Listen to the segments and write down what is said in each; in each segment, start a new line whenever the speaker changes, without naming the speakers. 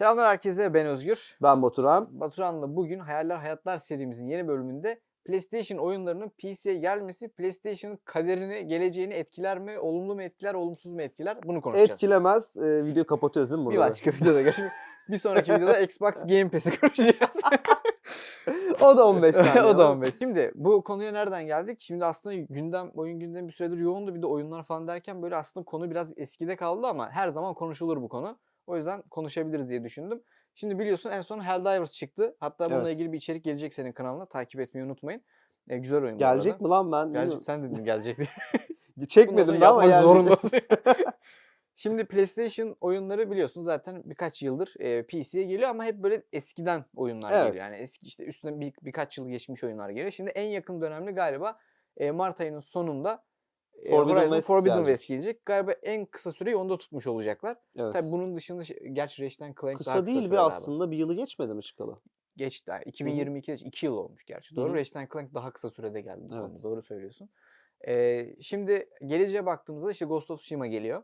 Selamlar herkese ben Özgür.
Ben Baturan.
Baturan'la bugün Hayaller Hayatlar serimizin yeni bölümünde PlayStation oyunlarının PC'ye gelmesi PlayStation'ın kaderini, geleceğini etkiler mi, olumlu mu etkiler, olumsuz mu etkiler bunu konuşacağız.
Etkilemez. Ee, video kapatıyoruz değil mi
Bir
burada?
başka videoda görüşmek. Bir sonraki videoda Xbox Game Pass'i konuşacağız.
o da 15 saniye.
o da 15. Şimdi bu konuya nereden geldik? Şimdi aslında gündem, oyun gündemi bir süredir yoğundu. Bir de oyunlar falan derken böyle aslında konu biraz eskide kaldı ama her zaman konuşulur bu konu. O yüzden konuşabiliriz diye düşündüm. Şimdi biliyorsun en son Helldivers çıktı. Hatta bununla
Evet.
ilgili bir içerik gelecek senin kanalına. Takip etmeyi unutmayın. E, güzel oyun.
Gelecek mi lan ben?
Gelecek. Sen dedin gelecek diye.
Çekmedim de ama gelecek.
zorundasın. Şimdi PlayStation oyunları biliyorsun zaten birkaç yıldır e, PC'ye geliyor ama hep böyle eskiden oyunlar
Evet.
geliyor. Yani eski işte üstüne bir, birkaç yıl geçmiş oyunlar geliyor. Şimdi en yakın dönemli galiba e, Mart ayının sonunda
Forbidden
Horizon
West
Forbidden
gelecek.
West gelecek. Galiba en kısa süreyi onda tutmuş olacaklar.
Evet.
Tabii bunun dışında şey- gerçi Ratchet Clank daha
Kısa
kısa
değil
galiba.
aslında. Bir yılı geçmedi mi çıkalı?
Geçti. Yani 2022'de 2 yıl olmuş gerçi. Doğru. Ratchet Clank daha kısa sürede geldi.
Evet.
konuda, Doğru söylüyorsun. Ee, şimdi geleceğe baktığımızda işte Ghost of Tsushima geliyor.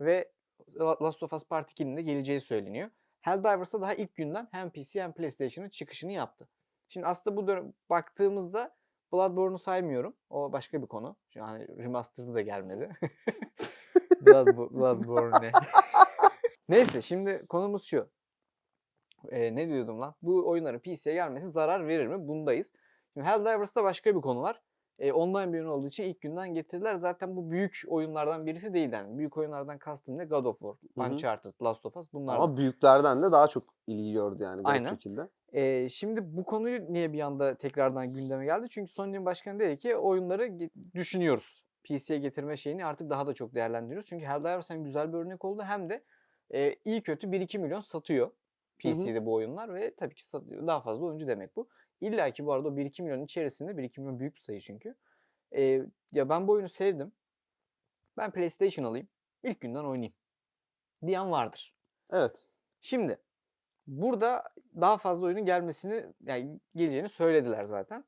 Ve La- Last of Us Part 2'nin de geleceği söyleniyor. Helldivers'da daha ilk günden hem PC hem PlayStation'ın çıkışını yaptı. Şimdi aslında bu dönem baktığımızda Bloodborne'u saymıyorum. O başka bir konu. Yani remastered'ı da gelmedi. Bloodbo- Bloodborne ne? Neyse şimdi konumuz şu. Ee, ne diyordum lan? Bu oyunların PC'ye gelmesi zarar verir mi? Bundayız. Şimdi Helldivers'ta başka bir konu var. Ee, online bir oyun olduğu için ilk günden getirdiler. Zaten bu büyük oyunlardan birisi değil yani. Büyük oyunlardan kastım ne? God of War,
Hı hı.
Uncharted, Last of Us bunlar.
Ama büyüklerden de daha çok ilgi gördü yani.
Aynen.
şekilde.
Ee, şimdi bu konuyu niye bir anda tekrardan gündeme geldi? Çünkü Sony'nin başkanı dedi ki oyunları düşünüyoruz. PC'ye getirme şeyini artık daha da çok değerlendiriyoruz. Çünkü Helldivers hem güzel bir örnek oldu hem de e, iyi kötü 1-2 milyon satıyor. PC'de bu oyunlar ve tabii ki satıyor. Daha fazla oyuncu demek bu. İlla ki bu arada o 1-2 milyon içerisinde 1-2 milyon büyük bir sayı çünkü. Ee, ya ben bu oyunu sevdim. Ben PlayStation alayım. ilk günden oynayayım. Diyen vardır.
Evet.
Şimdi burada daha fazla oyunun gelmesini yani geleceğini söylediler zaten.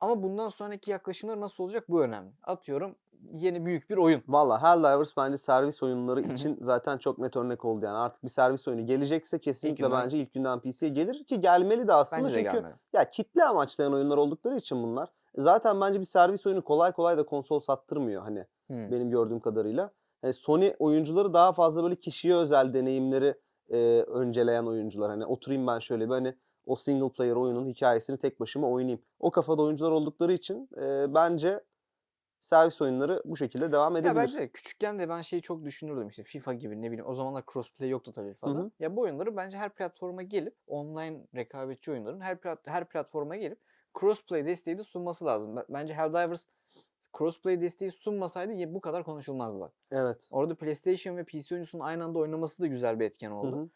Ama bundan sonraki yaklaşımlar nasıl olacak bu önemli. Atıyorum yeni büyük bir oyun.
Valla Helldivers bence servis oyunları için zaten çok net örnek oldu yani. Artık bir servis oyunu gelecekse kesinlikle
günden-
bence ilk günden PC'ye gelir ki gelmeli de aslında
Bence de
çünkü
gelmeli.
ya kitle amaçlayan oyunlar oldukları için bunlar. Zaten bence bir servis oyunu kolay kolay da konsol sattırmıyor hani.
Hmm.
benim gördüğüm kadarıyla. Yani Sony oyuncuları daha fazla böyle kişiye özel deneyimleri e, önceleyen oyuncular. Hani oturayım ben şöyle bir hani o single player oyunun hikayesini tek başıma oynayayım. O kafada oyuncular oldukları için e, bence servis oyunları bu şekilde devam
Ya
edebilir.
bence de küçükken de ben şeyi çok düşünürdüm işte FIFA gibi ne bileyim o zamanlar crossplay yoktu tabii falan.
hı.
Ya bu oyunları bence her platforma gelip online rekabetçi oyunların her plat her platforma gelip crossplay desteği de sunması lazım. Ben- Bence Helldivers crossplay desteği sunmasaydı bu kadar konuşulmazdı bak.
Evet.
Orada PlayStation ve PC oyuncusunun aynı anda oynaması da güzel bir etken
Hı
oldu.
hı.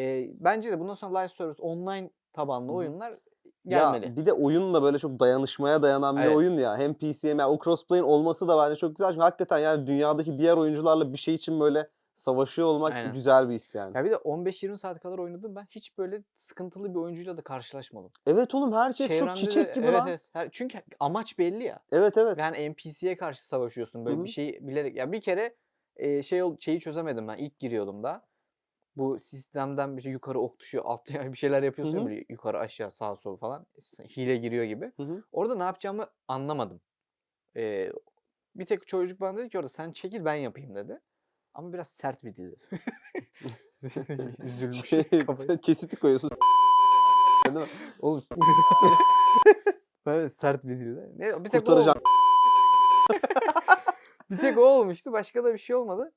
Ee, bence de bundan sonra live service online tabanlı
Hı hı.
oyunlar gelmeli.
Ya bir de oyun da böyle çok dayanışmaya dayanan bir
Evet.
oyun ya. Hem PC hem yani o crossplay'in olması da bence çok güzel. Çünkü hakikaten yani dünyadaki diğer oyuncularla bir şey için böyle savaşıyor olmak
Aynen.
güzel bir his yani.
Ya bir de 15-20 saat kadar oynadım ben hiç böyle sıkıntılı bir oyuncuyla da karşılaşmadım.
Evet oğlum herkes
Çevremde
çok
de-
çiçek gibi
evet,
lan.
Evet, Her- çünkü amaç belli ya.
Evet evet.
Yani NPC'ye karşı savaşıyorsun böyle
Hı
bir
hı.
şey bilerek. Ya bir kere e, şey ol- şeyi çözemedim ben ilk giriyordum da. Bu sistemden bir şey yukarı ok düşüyor, alt yani bir şeyler yapıyorsun böyle yukarı aşağı sağa sol falan. Hile giriyor gibi.
Hı hı.
Orada ne yapacağımı anlamadım. Ee, bir tek çocuk bana dedi ki orada sen çekil ben yapayım dedi. Ama biraz sert bir dildi. Üzülmüş.
Şey,
kafayı.
kesiti koyuyorsun. Değil mi?
Oğlum. evet, sert bir dilde. Ne, bir tek
Kurtaracağım.
bir tek o olmuştu. Başka da bir şey olmadı.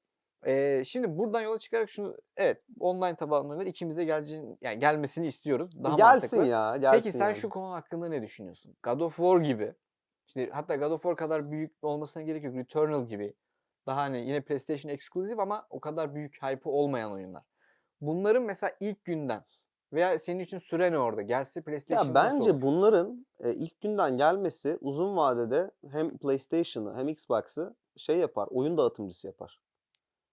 Ee, şimdi buradan yola çıkarak şunu evet online tabanlı oyunlar ikimize geleceğini yani gelmesini istiyoruz. Daha
gelsin
mantıklı.
ya. Gelsin
Peki sen
yani.
şu konu hakkında ne düşünüyorsun? God of War gibi. İşte hatta God of War kadar büyük olmasına gerek yok. Returnal gibi. Daha hani yine PlayStation exclusive ama o kadar büyük hype'ı olmayan oyunlar. Bunların mesela ilk günden veya senin için süre ne orada? Gelse PlayStation
Ya bence
olur?
bunların e, ilk günden gelmesi uzun vadede hem PlayStation'ı hem Xbox'ı şey yapar, oyun dağıtımcısı yapar.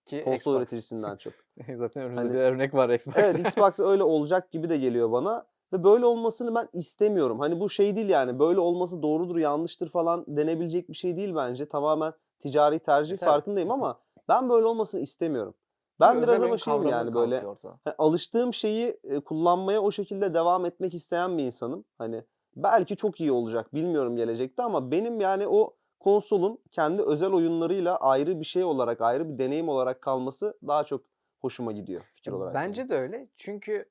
Ki
Konsol
Xbox.
üreticisinden çok.
Zaten önümüzde
Hani-
bir örnek var Xbox'ta.
Evet Xbox öyle olacak gibi de geliyor bana. Ve böyle olmasını ben istemiyorum. Hani bu şey değil yani böyle olması doğrudur yanlıştır falan denebilecek bir şey değil bence. Tamamen ticari tercih
E, tabii.
farkındayım ama ben böyle olmasını istemiyorum. Ben biraz
özel oyun
ama şeyim yani böyle
kalkıyor ortadan.
ha, alıştığım şeyi e, kullanmaya o şekilde devam etmek isteyen bir insanım. Hani belki çok iyi olacak bilmiyorum gelecekte ama benim yani o konsolun kendi özel oyunlarıyla ayrı bir şey olarak, ayrı bir deneyim olarak kalması daha çok hoşuma gidiyor fikir
Ya
olarak. yani.
bence de öyle. Çünkü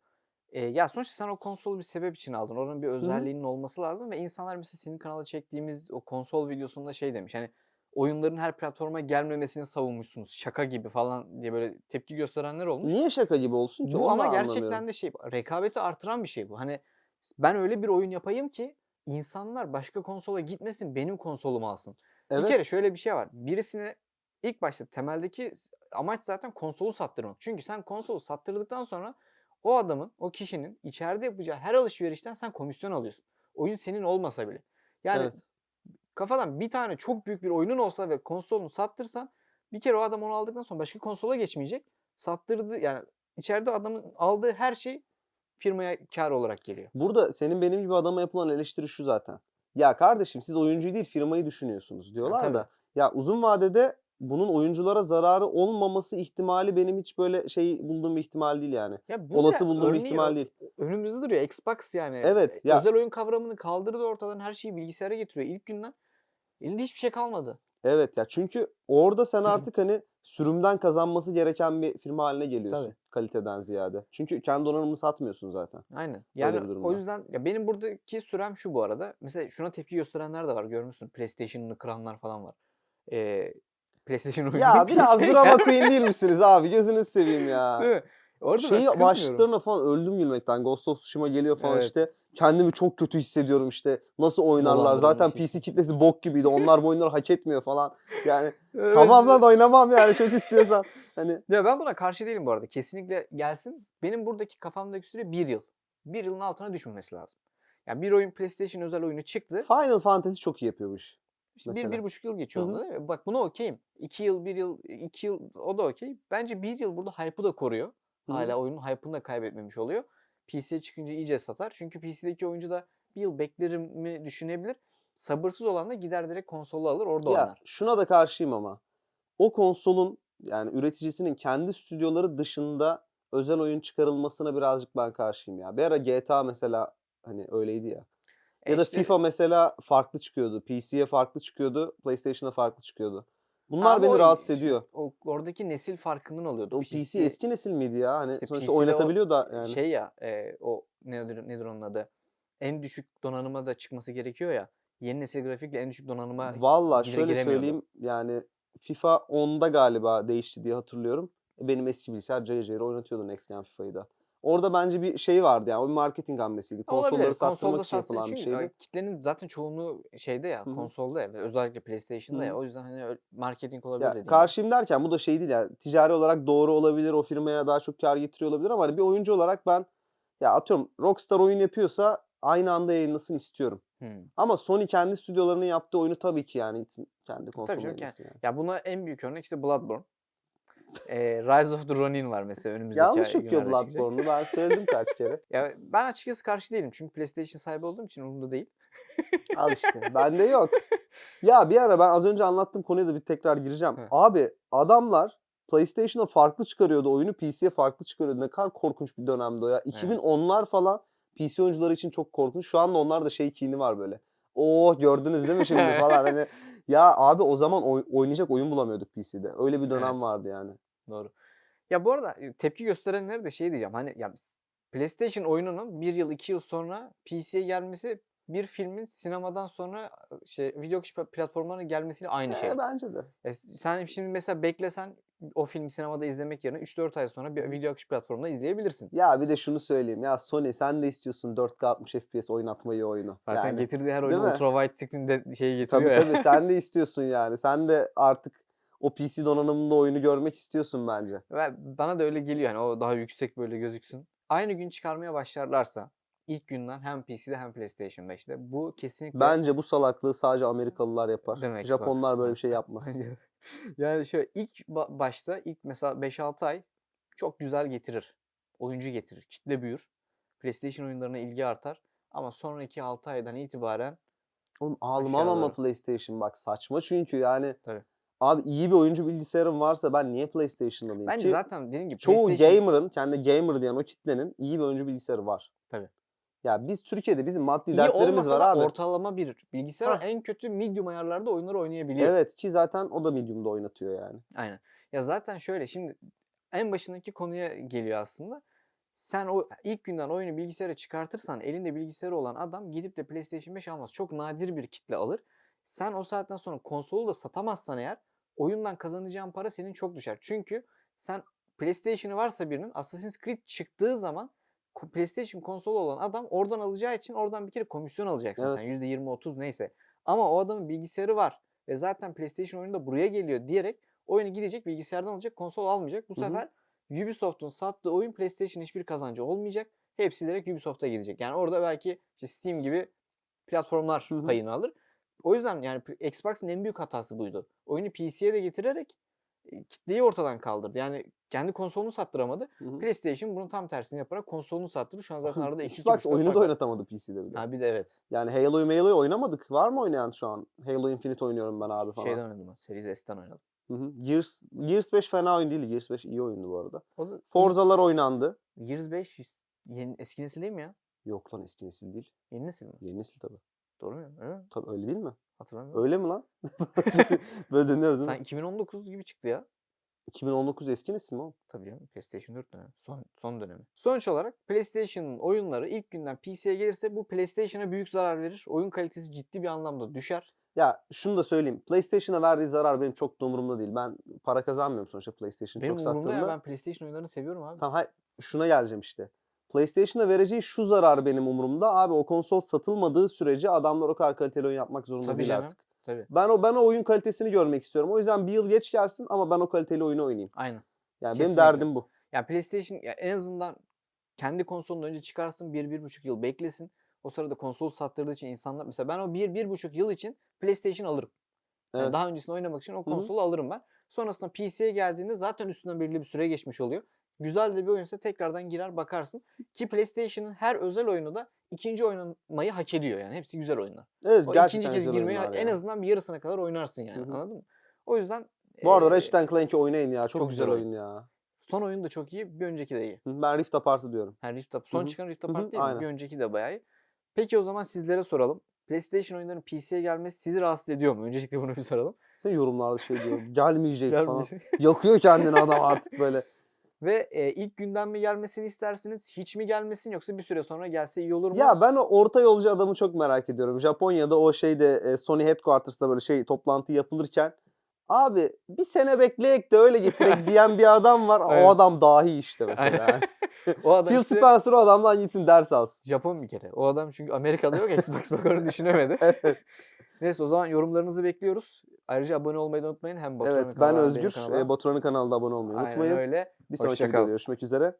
e, ya sonuçta sen o konsolu bir sebep için aldın. Onun bir
hı.
özelliğinin olması lazım ve insanlar mesela senin kanala çektiğimiz o konsol videosunda şey demiş. Hani oyunların her platforma gelmemesini savunmuşsunuz. Şaka gibi falan diye böyle tepki gösterenler olmuş.
Niye şaka gibi olsun ki?
Bu ama gerçekten
anlamıyorum.
de şey rekabeti artıran bir şey bu. Hani ben öyle bir oyun yapayım ki insanlar başka konsola gitmesin benim konsolumu alsın. Bir
Evet.
kere şöyle bir şey var. Birisine ilk başta temeldeki amaç zaten konsolu sattırmak. Çünkü sen konsolu sattırdıktan sonra o adamın, o kişinin içeride yapacağı her alışverişten sen komisyon alıyorsun. Oyun senin olmasa bile. Yani
Evet.
Kafadan bir tane çok büyük bir oyunun olsa ve konsolunu sattırsan bir kere o adam onu aldıktan sonra başka konsola geçmeyecek. Sattırdı yani içeride adamın aldığı her şey firmaya kar olarak geliyor.
Burada senin benim gibi adama yapılan eleştiri şu zaten. Ya kardeşim siz oyuncuyu değil firmayı düşünüyorsunuz diyorlar
tabii.
da. Ya uzun vadede bunun oyunculara zararı olmaması ihtimali benim hiç böyle şey bulduğum bir ihtimal değil yani.
Ya bunun
Olası bulduğum
örneği
ihtimal değil.
Önümüzde duruyor Xbox yani.
Evet,
E,
ya-
Özel oyun kavramını kaldırdı ortadan her şeyi bilgisayara getiriyor. İlk günden elinde hiçbir şey kalmadı.
Evet ya çünkü orada sen artık hani sürümden kazanması gereken bir firma haline geliyorsun
Tabii.
kaliteden ziyade. Çünkü kendi donanımını satmıyorsun zaten.
Aynen. Yani o yüzden ya benim buradaki sürem şu bu arada. Mesela şuna tepki gösterenler de var. Görmüşsün. PlayStation'ını kıranlar falan var. Ee, PlayStation oyunu
Ya biraz drama queen değil misiniz abi? Gözünüzü seveyim ya.
Değil mi? Orada kızmıyorum.
başlıklarına falan öldüm gülmekten. Ghost of Tsushima geliyor falan
Evet.
işte. Kendimi çok kötü hissediyorum işte. Nasıl oynarlar? Zaten PC kitlesi bok gibiydi. Onlar bu oyunları hak etmiyor falan. Yani
Evet,
tamam lan oynamam yani çok istiyorsan. Hani
Ya ben buna karşı değilim bu arada. Kesinlikle gelsin. Benim buradaki kafamdaki süre bir yıl. Bir yılın altına düşmemesi lazım. Yani bir oyun PlayStation özel oyunu çıktı.
Final Fantasy çok iyi yapıyor bu iş.
İşte bir,
mesela.
bir buçuk yıl geçiyor onda değil mi? Bak buna okeyim. İki yıl, bir yıl, iki yıl o da okey. Bence bir yıl burada hype'ı da koruyor. Hala oyunun hype'ını da kaybetmemiş oluyor. PC'ye çıkınca iyice satar. Çünkü PC'deki oyuncu da bir yıl beklerim mi düşünebilir. Sabırsız olan da gider direkt konsolu alır orada
Ya
oynar.
şuna da karşıyım ama. O konsolun yani üreticisinin kendi stüdyoları dışında özel oyun çıkarılmasına birazcık ben karşıyım ya. Bir ara GTA mesela hani öyleydi ya.
E
Ya da
işte-
FIFA mesela farklı çıkıyordu. PC'ye farklı çıkıyordu. PlayStation'a farklı çıkıyordu. Bunlar
Ama
beni
o
rahatsız ediyor.
O, oradaki nesil farkından oluyordu.
O PC eski nesil miydi ya? Hani
İşte
sonuçta
PC'de o
oynatabiliyor da yani.
Şey ya e, o nedir, nedir onun adı? En düşük donanıma da çıkması gerekiyor ya. Yeni nesil grafikle en düşük donanıma
Valla şöyle
giremiyordu.
söyleyeyim yani FIFA 10'da galiba değişti diye hatırlıyorum. Benim eski bilgisayar cayır cayır oynatıyordu Next Gen FIFA'yı da. Orada bence bir şey vardı yani o bir marketing hamlesiydi. Konsolları
Olabilir. Konsolda
için
satsın
yapılan bir
çünkü
şeydi.
kitlenin zaten çoğunluğu şeyde ya
Hı hı.
konsolda ya ve özellikle PlayStation'da
Hı
ya
hı.
o yüzden hani öyle marketing olabilir
Ya
gibi.
karşıyım derken bu da şey değil yani ticari olarak doğru olabilir, o firmaya daha çok kar getiriyor olabilir ama hani bir oyuncu olarak ben ya atıyorum Rockstar oyun yapıyorsa aynı anda yayınlasın istiyorum.
Hmm.
Ama Sony kendi stüdyolarının yaptığı oyunu tabii ki yani kendi
Tabii
konsoluna
canım,
yayınlasın yani.
Ya buna en büyük örnek işte Bloodborne. Ee, Rise of the Ronin var mesela önümüzdeki
Yanlış okuyor. Bloodborne'u ben söyledim kaç kere.
Ya ben açıkçası karşı değilim çünkü PlayStation sahibi olduğum için umurumda değil.
Al işte. Bende yok. Ya bir ara ben az önce anlattığım konuya da bir tekrar gireceğim.
Hı.
Abi adamlar PlayStation'a farklı çıkarıyordu oyunu, PC'ye farklı çıkarıyordu. Ne kadar korkunç bir dönemdi o ya. 2010'lar falan PC oyuncuları için çok korkunç. Şu anda onlar da şey kini var böyle. Oo gördünüz değil mi şimdi falan hani. Ya abi o zaman oy- oynayacak oyun bulamıyorduk PC'de. Öyle bir dönem
Evet.
vardı yani.
Doğru. Ya bu arada e, tepki gösterenlere de şey diyeceğim. Hani ya PlayStation oyununun bir yıl iki yıl sonra PC'ye gelmesi bir filmin sinemadan sonra e, şey video platformlarına gelmesiyle aynı şey.
Bence de.
S- sen şimdi mesela beklesen o filmi sinemada izlemek yerine 3-4 ay sonra bir video akış platformunda izleyebilirsin.
Ya bir de şunu söyleyeyim. Ya Sony sen de istiyorsun 4K 60 FPS oynatmayı oyunu.
Zaten
Yani.
getirdiği her oyunu ultra wide screen'de şeyi
Tabii
getiriyor ya.
tabii sen de istiyorsun yani. Sen de artık o PC donanımında oyunu görmek istiyorsun bence.
Ve bana da öyle geliyor hani o daha yüksek böyle gözüksün. Aynı gün çıkarmaya başlarlarsa ilk günden hem PC'de hem PlayStation 5'te bu kesinlikle
Bence bu salaklığı sadece Amerikalılar yapar.
Değil mi? Xbox.
Japonlar böyle bir şey yapmaz.
Yani şöyle ilk ba- başta ilk mesela 5-6 ay çok güzel getirir. Oyuncu getirir. Kitle büyür. PlayStation oyunlarına ilgi artar. Ama sonraki 6 aydan itibaren
Oğlum
Aşağı
ama. PlayStation bak saçma çünkü yani
Tabii.
Abi iyi bir oyuncu bilgisayarım varsa ben niye PlayStation alayım
Bence
ki?
zaten dediğim gibi
Çoğu
PlayStation
gamer'ın, kendi gamer diyen o kitlenin iyi bir oyuncu bilgisayarı var.
Tabii.
Ya biz Türkiye'de bizim maddi
iyi
dertlerimiz
olmasa
var
da
abi.
ortalama bir bilgisayar
Hah.
en kötü medium ayarlarda oyunları oynayabiliyor.
Evet ki zaten o da medium'da oynatıyor yani.
Aynen. Ya zaten şöyle şimdi en başındaki konuya geliyor aslında. Sen o ilk günden oyunu bilgisayara çıkartırsan elinde bilgisayarı olan adam gidip de PlayStation 5 almaz. Çok nadir bir kitle alır. Sen o saatten sonra konsolu da satamazsan eğer oyundan kazanacağın para senin çok düşer. Çünkü sen PlayStation'ı varsa birinin Assassin's Creed çıktığı zaman PlayStation konsolu olan adam oradan alacağı için oradan bir kere komisyon alacaksın sen.
Evet.
%20-30 neyse. Ama o adamın bilgisayarı var ve zaten PlayStation oyunu da buraya geliyor diyerek oyunu gidecek bilgisayardan alacak konsol almayacak. Bu
Hı hı.
sefer Ubisoft'un sattığı oyun PlayStation hiçbir kazancı olmayacak. Hepsi direkt Ubisoft'a gidecek. Yani orada belki işte Steam gibi platformlar
Hı hı.
payını alır. O yüzden yani Xbox'ın en büyük hatası buydu. Oyunu PC'ye de getirerek e, kitleyi ortadan kaldırdı. Yani kendi konsolunu sattıramadı.
Hı hı.
PlayStation bunun tam tersini yaparak konsolunu sattırdı. Şu an zaten arada iki,
Xbox oyunu da oynatamadı PC'de bir de.
Ha bir de evet.
Yani Halo'yu Halo'yu oynamadık. Var mı oynayan şu an? Halo Infinite oynuyorum ben abi falan.
Şeyden oynadım ben. Series S'ten oynadım.
Hı hı. Gears, Gears 5 fena oyun değil. Gears 5 iyi oyundu bu arada.
O da
Forza'lar oynandı.
Gears 5 yeni, eski nesil değil mi ya?
Yok lan eski nesil değil.
Yeni nesil mi?
Yeni nesil tabii.
Doğru mu? Öyle mi?
Tabii öyle değil mi?
Hatırlamıyorum.
Öyle mi lan? Böyle dönüyoruz değil
Sen
mi?
2019 gibi çıktı ya.
2019 eski nesil mi oğlum?
Tabii canım PlayStation 4 dönemi. Son, son dönemi. Sonuç olarak PlayStation'ın oyunları ilk günden PC'ye gelirse bu PlayStation'a büyük zarar verir. Oyun kalitesi ciddi bir anlamda düşer.
Ya şunu da söyleyeyim. PlayStation'a verdiği zarar benim çok da umurumda değil. Ben para kazanmıyorum sonuçta PlayStation
Benim
çok
umurumda ya
sattığında.
ben PlayStation oyunlarını seviyorum abi.
Tamam hay- şuna geleceğim işte. PlayStation'a vereceği şu zarar benim umurumda. Abi o konsol satılmadığı sürece adamlar o kadar kaliteli oyun yapmak zorunda
Tabii
değil
canım.
artık.
Tabii.
Ben o ben o oyun kalitesini görmek istiyorum. O yüzden bir yıl geç gelsin ama ben o kaliteli oyunu oynayayım.
Aynen.
Yani
Kesinlikle.
benim derdim bu.
Ya PlayStation ya en azından kendi konsolunu önce çıkarsın 1-1,5 yıl beklesin. O sırada konsol sattırdığı için insanlar mesela ben o 1-1,5 yıl için PlayStation alırım. Yani
Evet.
daha öncesinde oynamak için o konsolu alırım ben. Sonrasında PC'ye geldiğinde zaten üstünden belirli bir süre geçmiş oluyor. Güzel de bir oyunsa tekrardan girer bakarsın. Ki PlayStation'ın her özel oyunu da ikinci oynamayı hak ediyor yani. Hepsi güzel oyunlar.
Evet
O
gerçekten
ikinci kez girmeyi
oyunlar
en azından bir yarısına kadar oynarsın yani.
Hı hı.
Anladın mı? O yüzden
Bu arada
eee,
Ratchet Clank'i oynayın ya. Çok,
çok
güzel oyun ya.
son oyun da çok iyi. Bir önceki de iyi.
Ben Rift Apart'ı diyorum.
Ha, Rift Apart. Son
hı.
çıkan Rift Apart değil mi? Bir önceki de bayağı iyi. Peki o zaman sizlere soralım. PlayStation oyunlarının PC'ye gelmesi sizi rahatsız ediyor mu? Öncelikle bunu bir soralım.
Sen yorumlarda şey diyor. Gelmeyecek falan. Yakıyor kendini adam artık böyle.
Ve e, ilk günden mi gelmesini istersiniz? Hiç mi gelmesin yoksa bir süre sonra gelse iyi olur mu?
Ya ben o orta yolcu adamı çok merak ediyorum. Japonya'da o şeyde e, Sony Headquarters'ta böyle şey toplantı yapılırken abi bir sene bekleyek de öyle getirek diyen bir adam var.
Aynen.
O adam dahi işte mesela.
O adam
Phil
işte
Spencer o adamdan gitsin ders alsın.
Japon bir kere. O adam çünkü Amerika'da yok. Xbox bak onu düşünemedi.
Evet,
Neyse o zaman yorumlarınızı bekliyoruz. Ayrıca abone olmayı da unutmayın. Hem Baturan'ın
evet ben
hem benim
Özgür.
kanala.
E, Baturan'ın kanalında abone olmayı
Aynen
unutmayın.
öyle.
Bir sonraki
Hoşça
videoda görüşmek üzere.